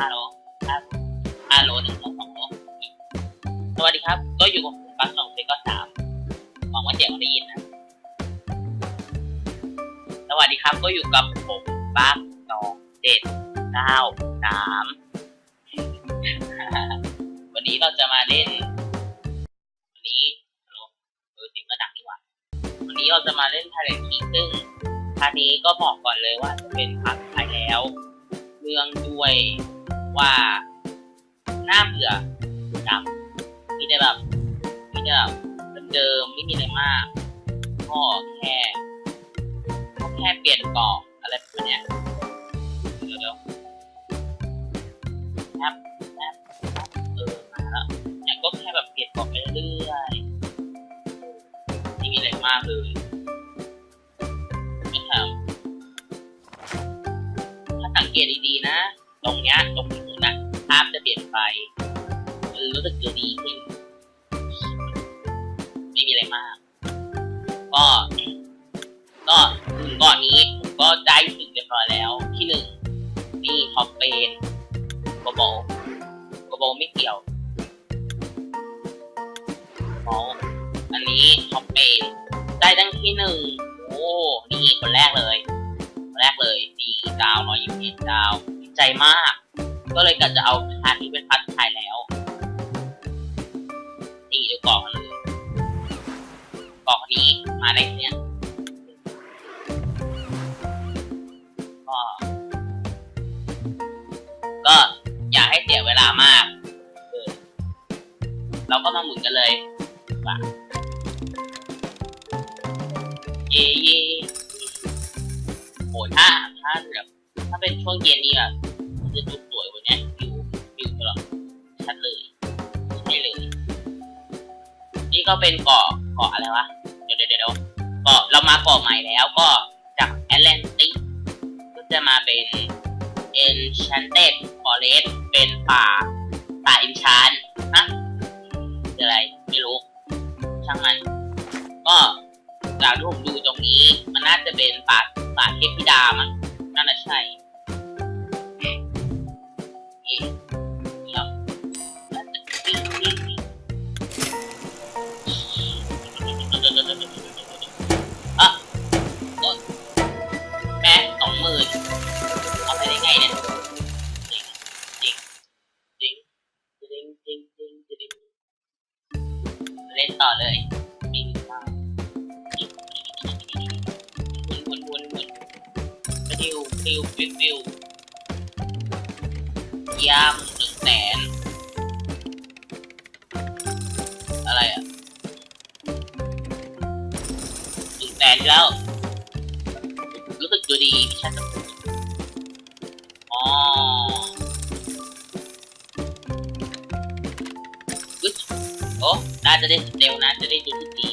ฮัลโหลฮัลโหลฮัลโลหนึ่งสองสองสวัสดีครับ ก็อยู่กับผมปังสองเพลก็สามหวังว่าเสียงได้ยินนะ สวัสดีครับ ก็อยู่กับผมปังสองเจ็ดเก้าสามวันนี้เราจะมาเล่น วันนี้ฮัลโหลเออเสียงกระดังนี่หว่า วันนี้เราจะมาเล่นพาเลทคีซึ่งพาร์ทนี้ก็บอกก่อนเลยว่าจะเป็นพาร์ทไทยแล้ว เรื่องด้วยว่าหน่าเบื่อจังมีแต่แบบมีแต่แบบเดิมๆไม่มีอะไรมากก็แค่ก็แค่เปลี่ยนกรอบอะไรแบบเนี้ยเดี๋ยวเดี๋ยวแอปแอปเออมาแล้วเนี่ยก็แค่แบบเปลี่ยนกรอบไปเรื่อยๆไม่มีอะไรมากเลย เกตดีๆนะ ตรงเนี้ยตรงนี้นะภาพจะเปลี่ยนไปมันรู้สึกจะดีขึ้นไม่มีอะไรมาก ก็ ก็ถึงก่อนนี้ผมก็ได้ถึงเรียบร้อยแล้ว ที่หนึ่งนี่ท็อปเป็นโกโบโกโบไม่เกี่ยวโอ้อันนี้ท็อปเป็นได้ตั้งที่หนึ่งโอ้ นี่คนแรกเลย ใจมาก ก็เลยกะจะเอาพาร์ทนี้เป็นพาร์ทสุดท้ายแล้วนี่ดูกล่องเลยกล่องนี้มาได้เนี่ยก็ก็อย่าให้เสียเวลามากเออเราก็มาหมุนกันเลยว่าเย่เย่โหถ้าถ้าแบบถ้าเป็นช่วงเย็นนี่แบบ เป็นเกาะเกาะอะไรวะ เดี๋ยวเดี๋ยวเดี๋ยวเกาะเรามาเกาะใหม่แล้วก็จากแอตแลนติกก็จะมาเป็น Enchanted Forest เป็นป่าป่าอินชานฮะคืออะไร ไม่รู้ ช่างมัน ก็จากที่ผมดูตรงนี้ มันน่าจะเป็นป่าป่าเทพธิดามั้งน่าจะใช่ ต่อเลยมีหรือเปล่าหมุนหมุนหมุนฟิวฟิวฟิวฟิวยามหนึ่งแสนอะไรอะหนึ่งแสนแล้ว รู้สึกดูดีใช่ไหม จะได้เร็วนะจะได้ดูดี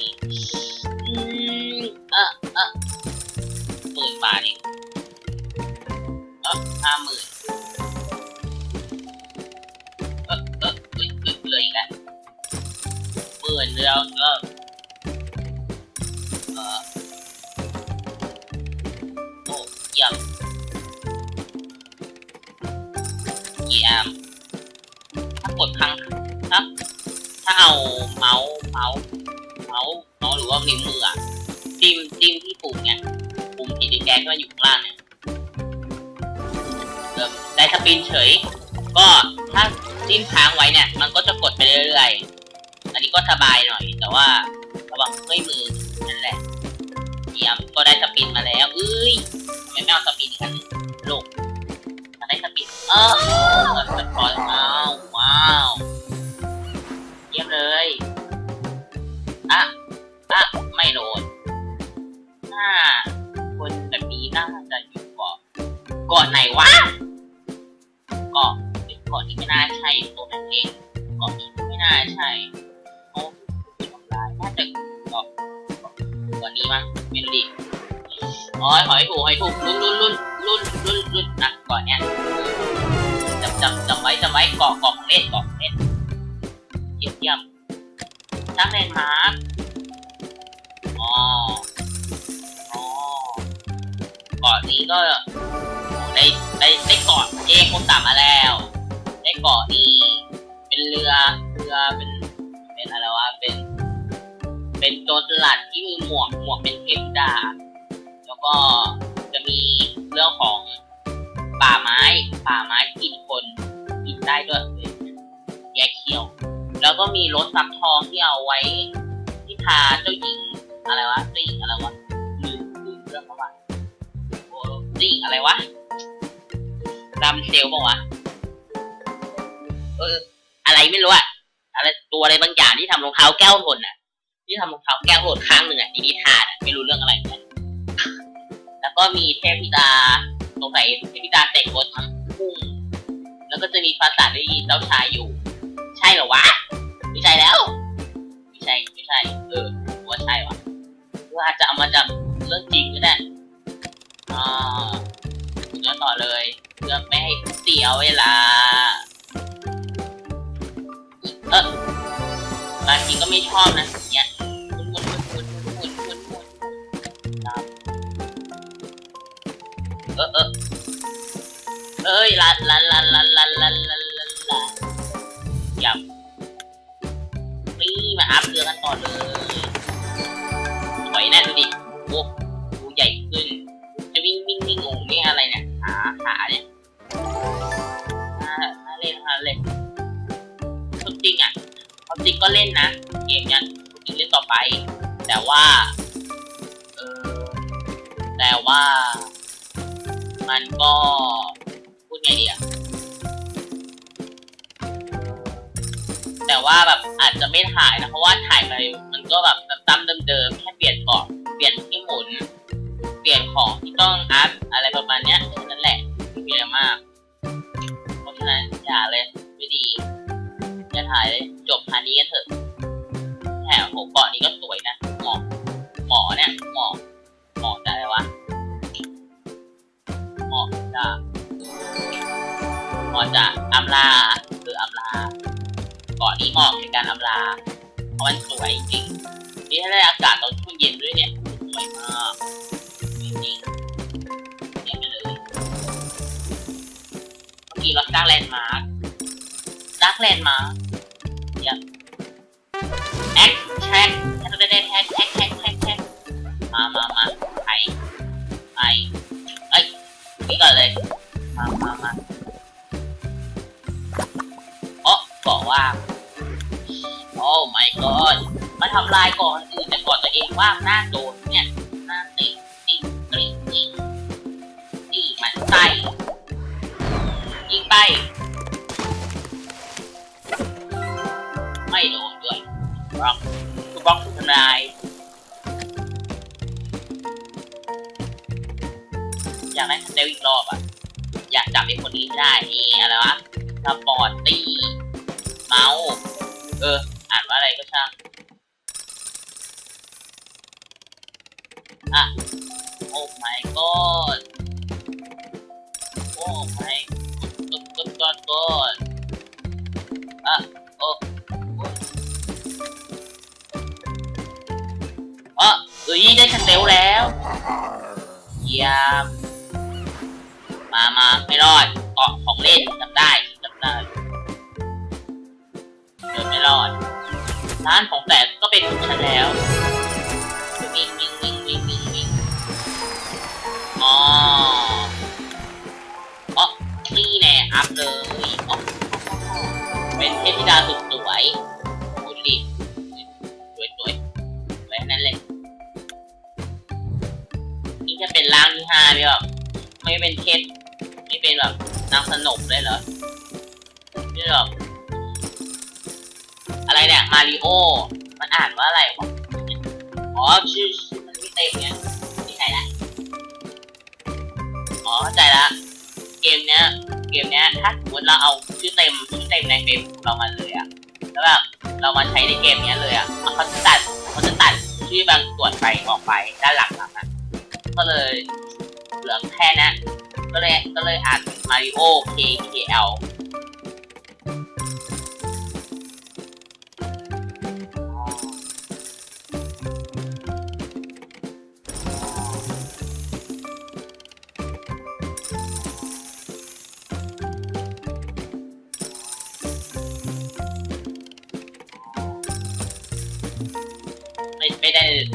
รือว่านิ้วมืออะจิ้มจิ้มที่ปุ่มเนี่ยปุ่มสีแดงที่มันอยู่ข้างล่างเนี่ยได้สปินเฉย ก็ถ้าจิ้มค้างไว้เนี่ย มันก็จะกดไปเรื่อยๆ อันนี้ก็สบายหน่อย แต่ว่าระวังเมื่อยมือนั่นแหละเยี่ยมก็ได้สปินมาแล้วเอ้ยทำไมไม่เอาสปินอีกอันลูกมันได้สปินเออสปอยว้าวว้าว กาะไหนวะเกาะเกาะนี้ไม่น่าใช่ตัวนั้นเองเกาะนี้ไม่น่าใช่โอ้ทำลายน่าจะกาะเกาะเกาะนี้มั้งไม่รู้ดิอ๋อหอยถูกหอยถูกรุ่นรุ่นรุ่นรุ่นรุ่นรุ่นนะเกาะเนี้ยจำจำจำไว้จำไว้เกาะเกาะของเล่นเกาะของเล่นเยี่ยมเยี่ยมสร้างแลนด์มาร์คอ๋ออ๋อนี้ก็ ได้ได้ได้เกาะเองคนสามมาแล้ว ได้เกาะนี่เป็นเรือเรือเป็นเป็นอะไรวะเป็น เป็นโจรสลัดที่มีหมวกหมวกเป็นเทพดาบแล้วก็จะมีเรื่องของป่าไม้ ป่าไม้กินคนกินได้ด้วยแยกเขี้ยว แล้วก็มีรถซับทองที่เอาไว้ที่พาเจ้าหญิงอะไรวะเจ้าหญิงอะไรวะลืมลืมเรื่องเขาว่าโอ้เจ้าหญิงอะไรวะ รำเซลบอกวะเออ อะไรไม่รู้อะอะไรตัวอะไรบางอย่างที่ทำรองเท้าแก้วหล่นอะที่ทำรองเท้าแก้วหล่นข้างหนึ่งอะที่นิทานไม่รู้เรื่องอะไรนกันแล้วก็มีเทพธิดาสงสัยเทพธิดาแต่งรถทั้งพุ่งแล้วก็จะมีปราสาทที่เจ้าชายอยู่ ใช่เหรอวะไม่ใช่แล้วไม่ใช่ไม่ใช่ เออว่าใช่วะว่าอาจจะเอามาจากเรื่องจริง ลา เออบางทีก็ไม่ชอบนะเนี่ยหมุนหมุนหมุนหมุนหมุนหมุนหมุนครับเออเออเอ้ยลันลันลันลันลันลันลันลันลันอย่านี่มาอัพเรือกันต่อเลย จะไม่ถ่ายนะเพราะว่าถ่ายไปมันก็แบบซ้ำๆเดิมๆแค่เปลี่ยนเกาะเปลี่ยนที่หมุน เปลี่ยนของที่ต้องอัพอะไรประมาณเนี้ยแค่นั้นแหละไม่มีอะไรมาก เพราะฉะนั้นอย่าเลยไม่ดีอย่าถ่ายเลยจบพันนี้กันเถอะแถมหัวเกาะนี้ก็สวยนะหมอหมอเนี่ยหมอหมอจะอะไรวะหมอจะหมอจะอำลาคืออำลา เกาะนี้เหมาะในการอำลาเพราะมันสวยจริงนี่ถ้าได้อากาศตอนช่วงเย็นด้วยเนี่ยสวยมากจริงๆเนี่ยไปเลยเมื่อกี้เราสร้างแลนด์มาร์คสร้างแลนด์มาร์คเนี่ยแอคแท็กแท็กได้แท็ก my god มาทำลายก่อนอื่นแต่ก่อนตัวเองว่าหน้าโดนเนี่ยหน้าติดติดติดติดนี่มันไสยิงไป ไม่โดนด้วยบล็อกคือบล็อกทุกทนายอยากได้เตลอีกรอบอะ อยากจับไอ้คนนี้ได้นี่อะไรวะสปอร์ตตีเมาส์เออ อ่านว่าอะไรก็ช่าง อะ โอ้ my god โอ้ my god god god god อะ โอ้โอ้อ๋อเอ้ยได้สเตลแล้วเยี่ยมมามาไม่รอดเกาะของเล่นจำได้จำได้ ร้านของแต่ก็เป็นของฉันแล้ววิ่งวิ่งวิ่งวิ่งวิ่งวิ่งอ๋ออ๋อนี่แน่อัพเลยอ๋อเป็นเทพธิดาสุด มาริโอ มันอ่านว่าอะไรวะ อ๋อชื่อชื่อมันไม่เต็มเนี่ยไม่ใช่ละ อ๋อเข้าใจละ เกมเนี้ย เกมเนี้ย ถ้าสมมติเราเอาชื่อเต็มชื่อเต็มในเฟซเรามาเลยอะแล้วแบบเรามาใช้ในเกมเนี้ยเลยอะเขาจะตัดเขาจะตัดชื่อบางส่วนไปออกไปด้านหลังอะนะก็เลยเหลือแค่นั้นก็เลยก็เลยอ่านมาริโอ K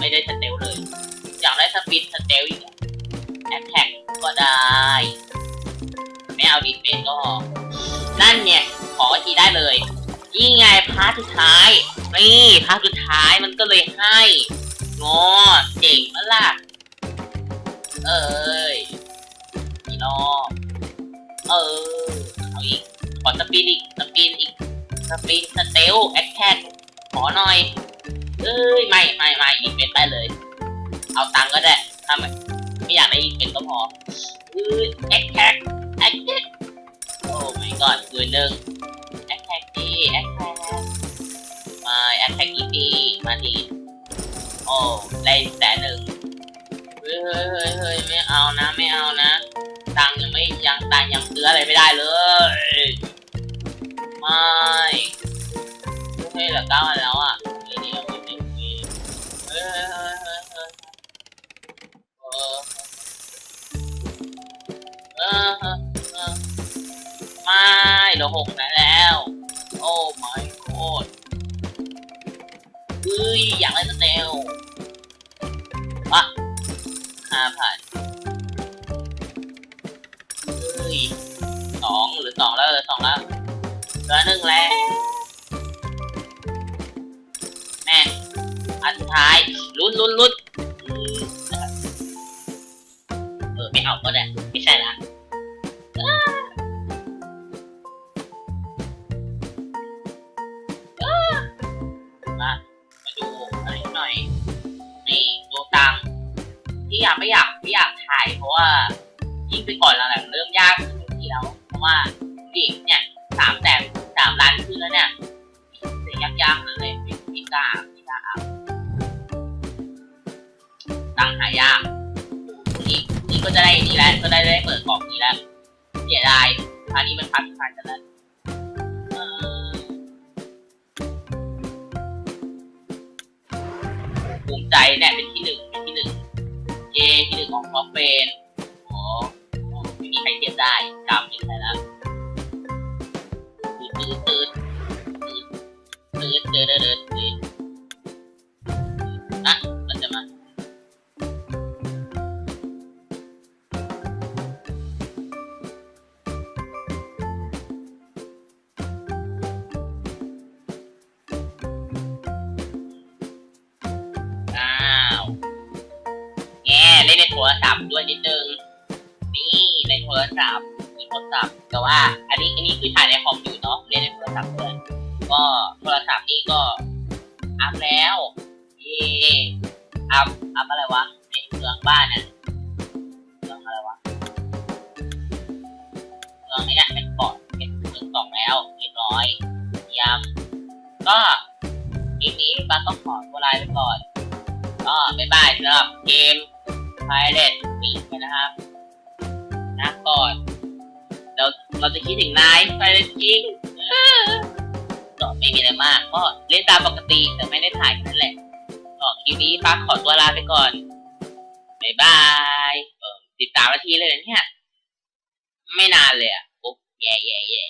ไม่ได้สเตลเลย อยากได้สปินสเตลอีกแอคแท็กก็ได้ ไม่เอาดีเฟนก็พอนั่นเนี่ยขอทีได้เลย นี่ไงพาร์ทสุดท้าย นี่พาร์ทสุดท้ายมันก็เลยให้งอเจ๋งมากล่ะ เอ้ยอีนอเออเอาอีกขอสปินอีกสปินอีกสปินสเตลแอคแท็กขอหน่อย เอ้ยไม่ไม่ไม่อีเวนต์ไปเลย เอาตังก็ได้ถ้าไม่ไม่อยากได้อีเวนต์ก็พอเอ้ยแอคแท็กแอคแท็กโอ้ไม่ก่อนคืนหนึ่งแอคแท็กดีแอคแท็กมาแอคแท็กอีดีมาดีโอ้ได้แสนหนึ่งเฮ้ยเฮ้ยเฮ้ยเฮ้ยไม่เอานะไม่เอานะตังยังไม่ยังตังยังซื้ออะไรไม่ได้เลยไม่เฮ้ยเหลือเก้าอันแล้วอะ ลือหกนะแล้ว โอ้ my god เฮ้ย อยากได้สเตลอะห้าพันเฮ้ยสองหรือสองแล้วเหลือสองแล้วเหลือหนึ่งแล้วแม่อันสุดท้ายลุ้นลุ้นลุ้นเออไม่เอาก็ได้ ยากนี่นี้ก็จะได้นี่แล้วก็ได้ได้เปิดกล่องนี้แล้วเสียดายอันนี้มันพักผ่านกันแล้วภูมิใจเนี่ยเป็นที่หนึ่งเป็นที่หนึ่งเย่ที่หนึ่งของท็อปเฟนโอ้ไม่มีใครเทียบได้กำไม่ใช่แล้วตื่นตื่นตื่นตืดตืดตืดตืด วยนิดนึง นี่ในโทรศัพท์มีโทรศัพท์แต่ว่า อันนี้อันนี้คือถ่ายในคอมอยู่เนาะเล่นในโทรศัพท์ด้วยก็โทรศัพท์นี่ก็อัพแล้วเย่อัพอัพอะไรวะในเมืองบ้านน่ะเมืองอะไรวะเมืองไอ้เนี่ยเป็นเกาะเป็นเมืองสองแล้วเรียบร้อยยี่ยมก็ทีนี้บ้านต้องขอตัวลาไปก่อน ก็บ๊ายบายสำหรับเกม Pilot ปีนะครับนะก่อนเราเราจะคิดถึงนาย Pilot จริงก็ไม่มีอะไรมากก็เล่นตามปกติแต่ไม่ได้ถ่ายแค่นั้นแหละก็คลิปนี้ปักขอตัวลาไปก่อนบ๊ายบายติดตามนาทีเลยเนี่ย ไม่นานเลยอะปุ๊บแย่แย่แย่